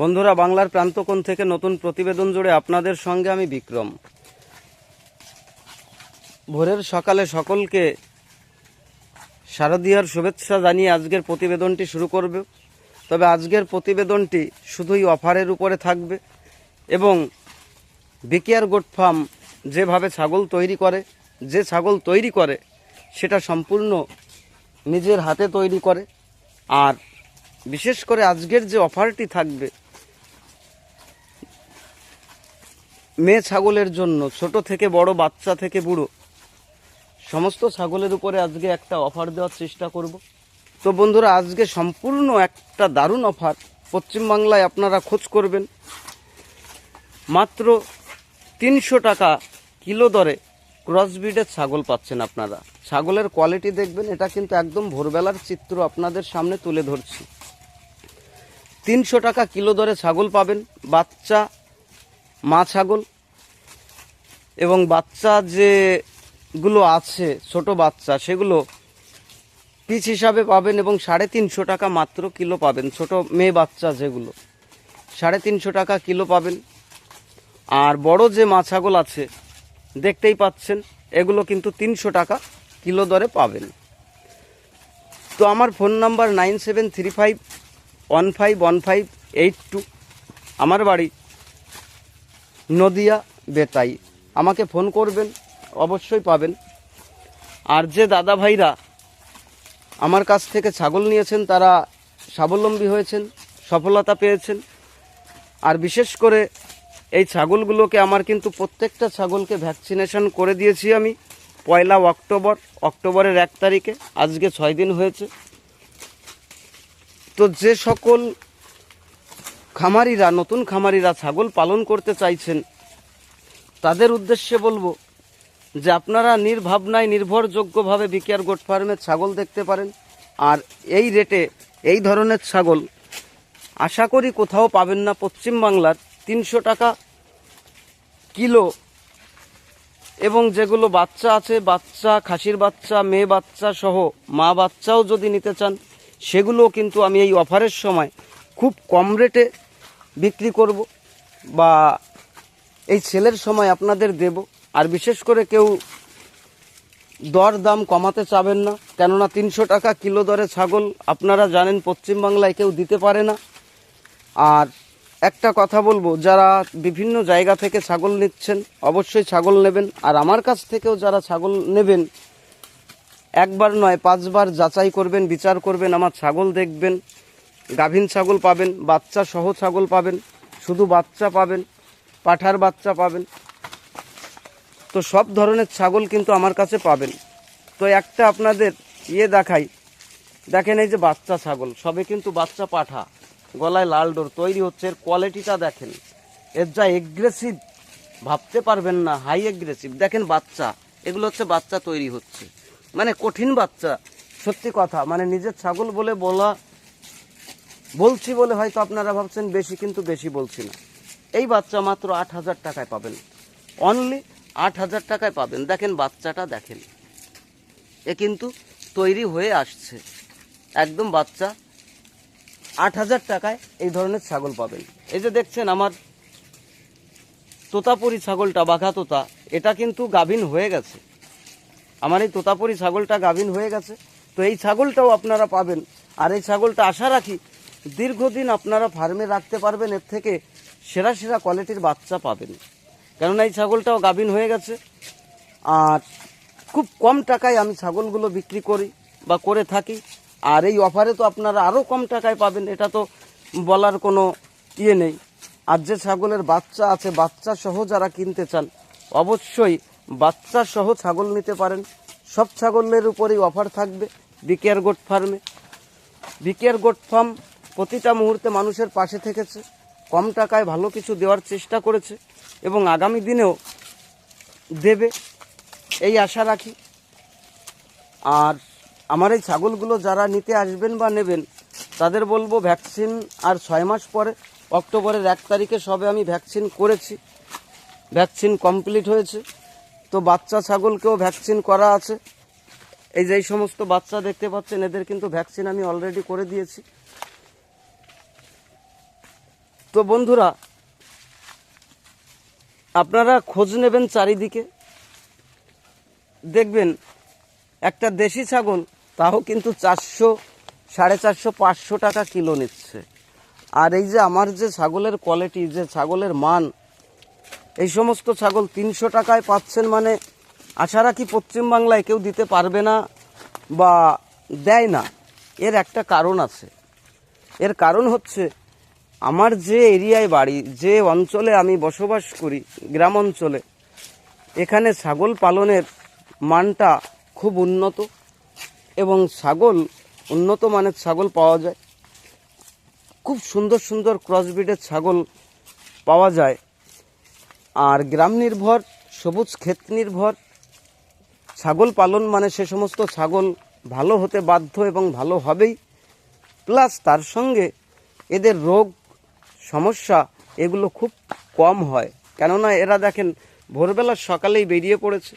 বন্ধুরা, বাংলার প্রান্তকোণ থেকে নতুন প্রতিবেদন জুড়ে আপনাদের সঙ্গে আমি বিক্রম। ভোরের সকালে সকলকে শারদীয়ার শুভেচ্ছা জানিয়ে আজকের প্রতিবেদনটি শুরু করবে। তবে আজকের প্রতিবেদনটি শুধুই অফারের উপরে থাকবে এবং বিকিয়ার গোট ফার্ম যেভাবে ছাগল তৈরি করে, যে ছাগল তৈরি করে, সেটা সম্পূর্ণ নিজের হাতে তৈরি করে। আর বিশেষ করে আজকের যে অফারটি থাকবে মেয়ে ছাগলের জন্য, ছোট থেকে বড়, বাচ্চা থেকে বুড়ো, সমস্ত ছাগলের উপরে আজকে একটা অফার দেওয়ার চেষ্টা করব। তো বন্ধুরা, আজকে সম্পূর্ণ একটা দারুণ অফার পশ্চিমবাংলায় আপনারা খোঁজ করবেন। মাত্র তিনশো টাকা কিলো দরে ক্রসবিডের ছাগল পাচ্ছেন আপনারা। ছাগলের কোয়ালিটি দেখবেন, এটা কিন্তু একদম ভোরবেলার চিত্র আপনাদের সামনে তুলে ধরছি। তিনশো টাকা কিলো দরে ছাগল পাবেন, বাচ্চা, মা ছাগল। এবং বাচ্চা যেগুলো আছে, ছোট বাচ্চা, সেগুলো পিস হিসাবে পাবেন এবং সাড়ে তিনশো টাকা মাত্র কিলো পাবেন। ছোট মেয়ে বাচ্চা যেগুলো, সাড়ে তিনশো টাকা কিলো পাবেন। আর বড় যে মা ছাগল আছে, দেখতেই পাচ্ছেন, এগুলো কিন্তু তিনশো টাকা কিলো দরে পাবেন। তো আমার phone number nine seven three five one five one five eight two. আমার বাড়ি নদিয়া বেতাই। আমাকে ফোন করবেন, অবশ্যই পাবেন। আর যে দাদা ভাইরা আমার কাছ থেকে ছাগল নিয়েছেন, তারা স্বাবলম্বী হয়েছেন, সফলতা পেয়েছেন। আর বিশেষ করে এই ছাগলগুলোকে আমার কিন্তু প্রত্যেকটা ছাগলকে ভ্যাকসিনেশন করে দিয়েছি আমি, পয়লা অক্টোবর, অক্টোবরের এক তারিখে, আজকে ছয় দিন হয়েছে। তো যে সকল খামারিরা, নতুন খামারিরা ছাগল পালন করতে চাইছেন তাদের উদ্দেশ্যে বলব যে আপনারা নির্ভাবনায় নির্ভরযোগ্যভাবে বিকেয়ার গোট ফার্মের ছাগল দেখতে পারেন। আর এই রেটে এই ধরনের ছাগল আশা করি কোথাও পাবেন না পশ্চিমবাংলার তিনশো টাকা কিলো। এবং যেগুলো বাচ্চা আছে, বাচ্চা, খাসির বাচ্চা, মেয়ে বাচ্চা সহ মা বাচ্চাও যদি নিতে চান সেগুলো কিন্তু আমি এই অফারের সময় খুব কম রেটে বিক্রি করব বা এই সেলের সময় আপনাদের দেব, আর বিশেষ করে কেউ দর দাম কমাতে চাবেন না, কেননা তিনশো টাকা কিলো দরে ছাগল আপনারা জানেন পশ্চিমবাংলায় কেউ দিতে পারে না। আর একটা কথা বলব, যারা বিভিন্ন জায়গা থেকে ছাগল নিচ্ছেন, অবশ্যই ছাগল নেবেন, আর আমার কাছ থেকেও যারা ছাগল নেবেন, একবার নয়, পাঁচবার যাচাই করবেন, বিচার করবেন, আমার ছাগল দেখবেন, গাভীন ছাগল পাবেন, বাচ্চা সহ ছাগল পাবেন, শুধু বাচ্চা পাবেন পাঠার বাচ্চা পাবেন। তো সব ধরনের ছাগল কিন্তু আমার কাছে পাবেন। তো একটা আপনাদের ইয়ে দেখাই। দেখেন এই যে বাচ্চা ছাগল, সবে কিন্তু বাচ্চা পাঠা। গলায় লাল ডোর তৈরি হচ্ছে, এর কোয়ালিটিটা দেখেন। এর যা এগ্রেসিভ ভাবতে পারবেন না হাই এগ্রেসিভ দেখেন বাচ্চা, এগুলো হচ্ছে বাচ্চা তৈরি হচ্ছে। মানে কঠিন বাচ্চা, সত্যি কথা। মানে নিজের ছাগল বলে বলা, বলছি বলে হয়তো আপনারা ভাবছেন, বেশি কিন্তু বেশি বলছি না। এই বাচ্চা মাত্র আট হাজার টাকায় পাবেন। অনলি আট হাজার টাকায় পাবেন। দেখেন, বাচ্চাটা দেখেন। এ কিন্তু তৈরি হয়ে আসছে। একদম বাচ্চা আট হাজার টাকায় এই ধরনের ছাগল পাবেন। এই যে দেখছেন আমার তোতাপুরি ছাগলটা, বাঘা তোতা, এটা কিন্তু গাভিন হয়ে গেছে। আমার এই তোতাপুরি ছাগলটা গাভিন হয়ে গেছে। তো এই ছাগলটাও আপনারা পাবেন। আর এই ছাগলটা আশা রাখি দীর্ঘদিন আপনারা ফার্মে রাখতে পারবেন। এর থেকে সেরা সেরা কোয়ালিটির বাচ্চা পাবেন। কেননা এই ছাগলটাও গাভিন হয়ে গেছে। আর খুব কম টাকায় আমি ছাগলগুলো বিক্রি করি বা করে থাকি। আর এই অফারে তো আপনারা আরও কম টাকায় পাবেন, এটা তো বলার কোনো ইয়ে নেই। আর যে ছাগলের বাচ্চা আছে বাচ্চা সহ যারা কিনতে চান, অবশ্যই বাচ্চা সহ ছাগল নিতে পারেন। সব ছাগলের উপরেই অফার থাকবে বিকেয়ার গোট ফার্মে। বিকেয়ার গোট ফার্ম প্রতিটা মুহূর্তে মানুষের পাশে থেকেছে। কম টাকায় ভালো কিছু দেওয়ার চেষ্টা করেছে এবং আগামী দিনেও দেবে, এই আশা রাখি। আর আমার এই ছাগলগুলো যারা নিতে আসবেন বা নেবেন, তাদের বলব ভ্যাকসিন আর ছয় মাস পরে, অক্টোবরের এক তারিখে সবে আমি ভ্যাকসিন করেছি। ভ্যাকসিন কমপ্লিট হয়েছে। তো বাচ্চা ছাগলকেও ভ্যাকসিন করা আছে। এই যে এই সমস্ত বাচ্চা দেখতে পাচ্ছেন, এদের কিন্তু ভ্যাকসিন আমি অলরেডি করে দিয়েছি। তো বন্ধুরা, আপনারা খোঁজ নেবেন চারিদিকে। দেখবেন, একটা দেশি ছাগল, তাও কিন্তু চারশো, সাড়ে চারশো, পাঁচশো টাকা কিলো নিচ্ছে। আর এই যে আমার যে ছাগলের কোয়ালিটি যে ছাগলের মান, এই সমস্ত ছাগল তিনশো টাকায় পাচ্ছেন মানে আশা রাখি পশ্চিমবাংলায় কেউ দিতে পারবে না বা দেয় না? এর একটা কারণ আছে। এর কারণ হচ্ছে আমার যে এরিয়ায় বাড়ি, যে অঞ্চলে আমি বসবাস করি, গ্রাম অঞ্চলে, এখানে ছাগল পালনের মানটা খুব উন্নত এবং ছাগল, উন্নত মানের ছাগল পাওয়া যায়। খুব সুন্দর সুন্দর ক্রসবিডের ছাগল পাওয়া যায়। আর গ্রাম নির্ভর, সবুজ ক্ষেত নির্ভর, ছাগল পালন মানে সে সমস্ত ছাগল ভালো হতে বাধ্য এবং ভালো হবেই। প্লাস তার সঙ্গে এদের রোগ সমস্যা এগুলো খুব কম হয়। কেননা এরা দেখেন, ভোরবেলা সকালেই বেরিয়ে পড়েছে।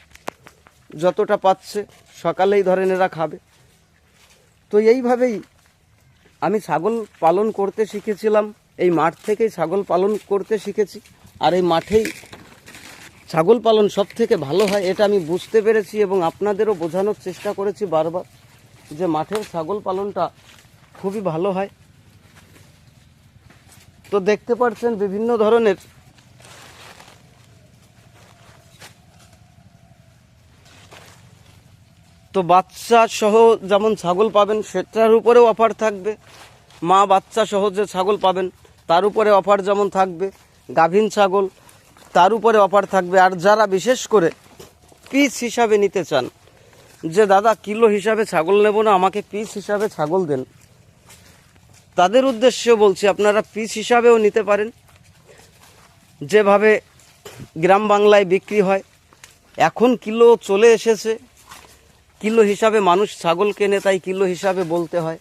যতটা পাচ্ছে সকালেই ধরেন এরা খাবে। তো এইভাবেই আমি ছাগল পালন করতে শিখেছিলাম। এই মাঠ থেকেই ছাগল পালন করতে শিখেছি। আর এই মাঠেই ছাগল পালন সব থেকে ভালো হয়, এটা আমি বুঝতে পেরেছি এবং আপনাদেরও বোঝানোর চেষ্টা করেছি বারবার যে মাঠের ছাগল পালনটা খুবই ভালো হয়। তো দেখতে পাচ্ছেন বিভিন্ন ধরনের তো বাচ্চা সহ যেমন ছাগল পাবেন, সেটার উপরেও অফার থাকবে। মা বাচ্চা সহ যে ছাগল পাবেন, তার উপরে অফার যেমন থাকবে। গাভীন ছাগল, তার উপরে অফার থাকবে। আর যারা বিশেষ করে পিস হিসাবে নিতে চান, যে দাদা, কিলো হিসাবে ছাগল নেব না, আমাকে পিস হিসাবে ছাগল দেন। তাদের উদ্দেশ্যে বলছি, আপনারা পিস হিসাবেও নিতে পারেন। যেভাবে গ্রাম বাংলায় বিক্রি হয়, এখন কিলো চলে এসেছে। কিলো হিসাবে মানুষ ছাগল কেনে, তাই কিলো হিসাবে বলতে হয়।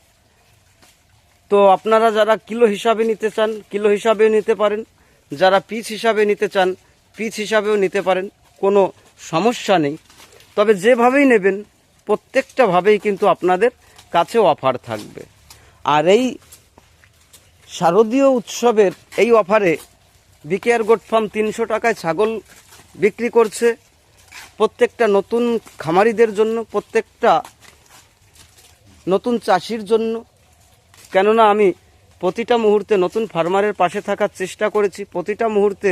তো আপনারা যারা কিলো হিসাবে নিতে চান, কিলো হিসাবেও নিতে পারেন। যারা পিস হিসাবে নিতে চান পিস হিসাবেও নিতে পারেন। কোনো সমস্যা নেই। তবে যেভাবেই নেবেন প্রত্যেকটাভাবেই কিন্তু আপনাদের কাছেও অফার থাকবে। আর এই শারদীয় উৎসবের এই অফারে বিকেআর গোট ফার্ম তিনশো টাকায় ছাগল বিক্রি করছে। প্রত্যেকটা নতুন খামারিদের জন্য, প্রত্যেকটা নতুন চাষির জন্য। কেননা আমি প্রতিটা মুহূর্তে নতুন ফার্মারের পাশে থাকার চেষ্টা করেছি, প্রতিটা মুহূর্তে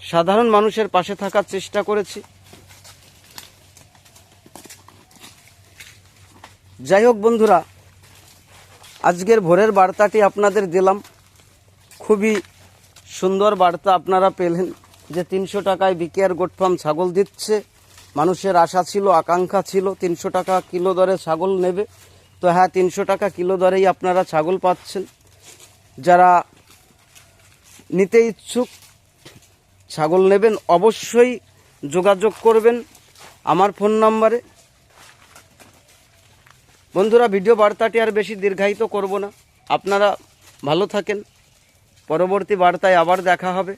সাধারণ মানুষের পাশে থাকার চেষ্টা করেছি। যাই হোক বন্ধুরা আজকের ভোরের বার্তাটি আপনাদের দিলাম। খুবই সুন্দর বার্তা আপনারা পেলেন যে তিনশো টাকায় বিকেআর গোট ফার্ম ছাগল দিচ্ছে। মানুষের আশা ছিল, আকাঙ্ক্ষা ছিল, তিনশো টাকা কিলো দরে ছাগল নেবে। তো হ্যাঁ তিনশো টাকা কিলো দরেই আপনারা ছাগল পাচ্ছেন। যারা নিতে ইচ্ছুক ছাগল নেবেন, অবশ্যই যোগাযোগ করবেন। আমার ফোন নাম্বারে বন্ধুরা ভিডিও বার্তাটি আর বেশি দীর্ঘায়িত করব না। আপনারা ভালো থাকেন। পরবর্তী বার্তায় আবার দেখা হবে।